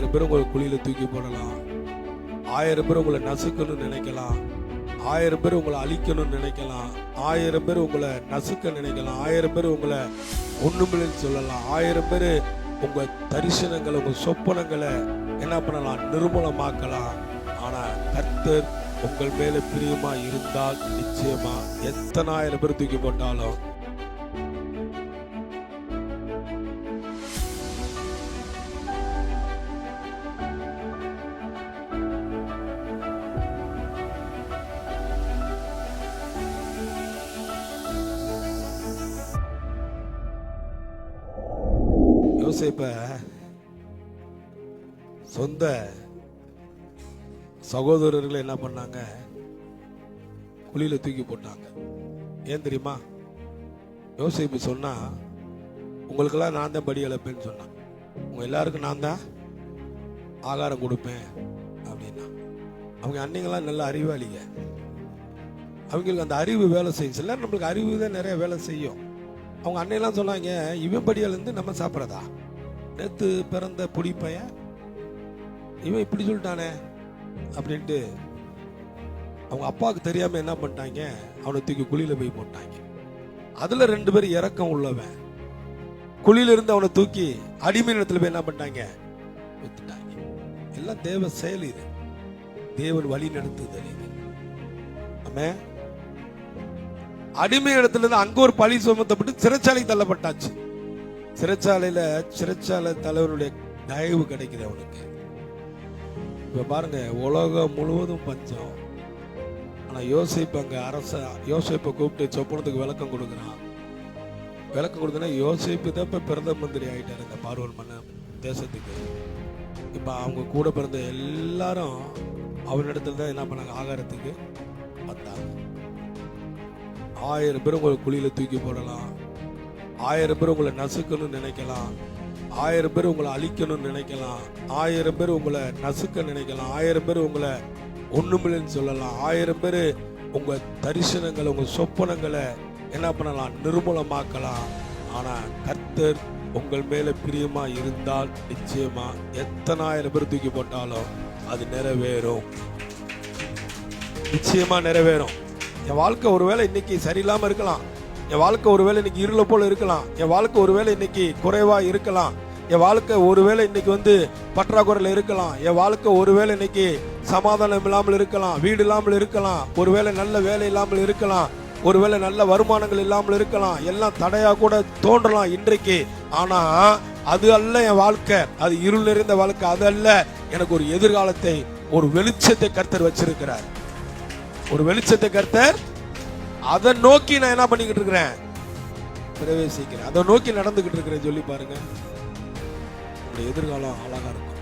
ஆயிரம் பேர் உங்களை குழியில் தூக்கி போடலாம். ஆயிரம் பேர் உங்களை நசுக்கணும்னு நினைக்கலாம். ஆயிரம் பேர் உங்களை அழிக்கணும்னு நினைக்கலாம். ஆயிரம் பேர் உங்களை நசுக்க நினைக்கலாம். ஆயிரம் பேர் உங்களை ஒன்றுமில்லைன்னு சொல்லலாம். ஆயிரம் பேர் உங்கள் தரிசனங்களை உங்கள் சொப்பனங்களை என்ன பண்ணலாம்? நிர்மூலமாக்கலாம். ஆனால் கர்த்தர் உங்கள் மேலே பிரியமாக இருந்தால் நிச்சயமாக எத்தனை ஆயிரம் பேர் தூக்கி போட்டாலும் யோசிப்ப சொந்த சகோதரர்கள் என்ன பண்ணாங்க? குழியில தூக்கி போட்டாங்க. ஏன் தெரியுமா? யோசிப்பு சொன்னா உங்களுக்கெல்லாம் நான் தான் படி இழப்பேன்னு சொன்னான் உங்க எல்லாருக்கும் நான் தான் ஆகாரம் கொடுப்பேன். அப்படின்னா அவங்க அன்னைங்களாம் நல்ல அறிவாளிங்க. அவங்களுக்கு அந்த அறிவு வேலை செய்யும். சில நம்மளுக்கு அறிவு தான் நிறைய வேலை செய்யும். அவங்க அன்னையெல்லாம் சொன்னாங்க இவன் படியிலேருந்து நம்ம சாப்பிட்றதா? நேற்று பிறந்த பொடி பையன் இவன் இப்படி சொல்லிட்டானே அப்படின்ட்டு அவங்க அப்பாவுக்கு தெரியாமல் என்ன பண்ணிட்டாங்க அவனை தூக்கி குழியில் போய் போட்டாங்க. அதில் ரெண்டு பேர் இறக்கம் உள்ளவன். குழியில இருந்து அவனை தூக்கி அடிமை இடத்துல போய் என்ன பண்ணிட்டாங்க வித்துட்டாங்க. எல்லாம் தேவ செயல் இது. தேவன் வழி நடத்துதல் இது. ஆமாம் அடிமை இடத்துல இருந்து அங்க ஒரு பழி சுமத்தப்பட்டு சிறைச்சாலை தள்ளப்பட்டாச்சு. சிறைச்சாலையில சிறைச்சாலை தலைவருடைய தயவு கிடைக்குது அவனுக்கு. இப்ப பாருங்க உலகம் முழுவதும் பஞ்சம். ஆனா யோசிப்பு அங்க அரச யோசிப்பை கூப்பிட்டு சொப்பனத்துக்கு விளக்கம் கொடுக்குறான். விளக்கம் கொடுத்தனா யோசிப்பு தான் இப்ப பிரதம மந்திரி ஆயிட்டாரு இந்த பார்வல் மன்ன தேசத்துக்கு. இப்ப அவங்க கூட பிறந்த எல்லாரும் அவனிடத்துல தான் என்ன பண்ணாங்க? ஆகாரத்துக்கு வந்தாங்க. ஆயிரம் பேர் உங்களை குழியில் தூக்கி போடலாம். ஆயிரம் பேர் உங்களை நசுக்கணும்னு நினைக்கலாம். ஆயிரம் பேர் உங்களை அழிக்கணும்னு நினைக்கலாம். ஆயிரம் பேர் உங்களை நசுக்க நினைக்கலாம். ஆயிரம் பேர் உங்களை ஒன்றுமில்லைன்னு சொல்லலாம். ஆயிரம் பேர் உங்கள் தரிசனங்களை உங்கள் சொப்பனங்களை என்ன பண்ணலாம்? நிர்மூலமாக்கலாம். ஆனால் கர்த்தர் உங்கள் மேலே பிரியமாக இருந்தால் நிச்சயமாக எத்தனை ஆயிரம் பேர் தூக்கி போட்டாலும் அது நிறைவேறும். நிச்சயமாக நிறைவேறும். என் வாழ்க்கை ஒருவேளை இன்னைக்கு சரியில்லாமல் இருக்கலாம். என் வாழ்க்கை ஒருவேளை இன்னைக்கு இருள போல இருக்கலாம். என் வாழ்க்கை ஒருவேளை இன்னைக்கு குறைவாக இருக்கலாம். என் வாழ்க்கை ஒருவேளை இன்னைக்கு வந்து பற்றாக்குறையில் இருக்கலாம். என் வாழ்க்கை ஒருவேளை இன்னைக்கு சமாதானம் இல்லாமல் இருக்கலாம். வீடு இல்லாமல் இருக்கலாம். ஒருவேளை நல்ல வேலை இல்லாமல் இருக்கலாம். ஒருவேளை நல்ல வருமானங்கள் இல்லாமல் இருக்கலாம். எல்லாம் தடையாக கூட தோன்றலாம் இன்றைக்கு. ஆனால் அது அல்ல என் வாழ்க்கை. அது இருள் நிறைந்த வாழ்க்கை. அது அல்ல எனக்கு ஒரு எதிர்காலத்தை ஒரு வெளிச்சத்தை கர்த்தர் வச்சிருக்கிறார். ஒரு வெளிச்சத்தை கர்த்தர் அதை நோக்கி நான் என்ன பண்ணிக்கிட்டு இருக்கிறேன்? பிரவேசிக்கிறேன். அதை நோக்கி நடந்துகிட்டு இருக்கிறேன். சொல்லி பாருங்க. உங்களுடைய எதிர்காலம் அழகா இருக்கும்.